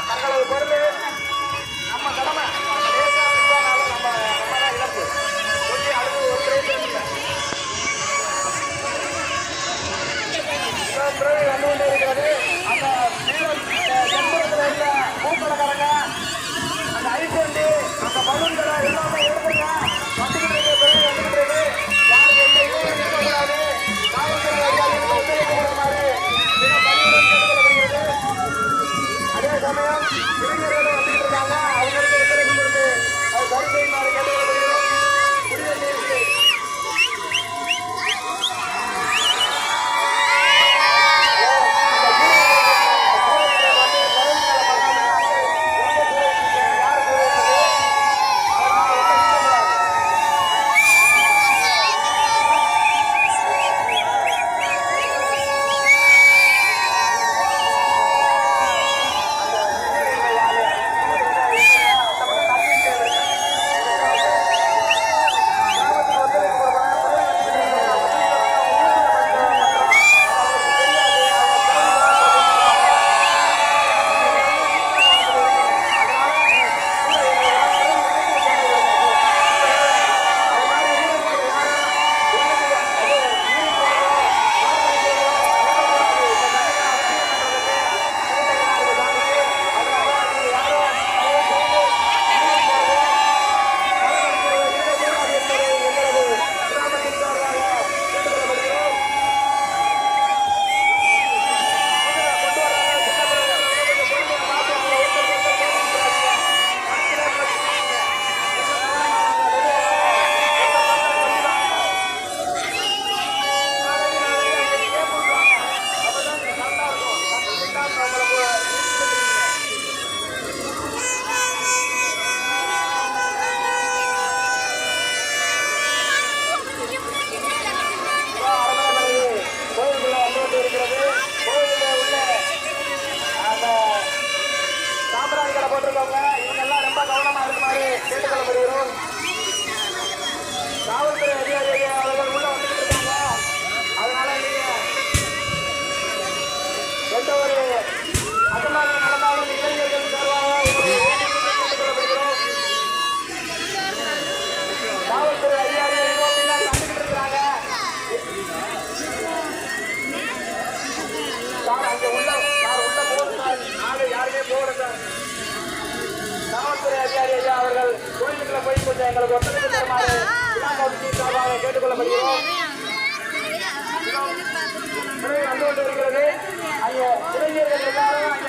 ஒரு பொருள் நம்ம கடமை. நம்ம நம்ம இழப்பு சொல்லி அடுத்து ஒரு பிரயோஜனம் இல்லை பிறகு வந்து கொண்டே இருக்கிறது அந்த வீரன் தென்புறத்தில் அதே சமயம். இளைஞர்கள் இருக்காங்க அவங்களுக்கு சரி செய்யுமாறு சாம்பிராணி கடை இவங்க எல்லாம் ரொம்ப கவனமா இருக்குமாறு கேட்டுக்கொள்ளப்படுகிறோம். கோயிலுக்குள்ள போய் கொஞ்சம் எங்களுக்கு ஒத்துழைப்பு தருமாறு விழா கமிட்டி சார்பாக கேட்டுக்கொள்ளப்படுகிறோம் சிலை கொண்டு இருக்கிறது அங்கே இளைஞர்கள் எல்லாரும்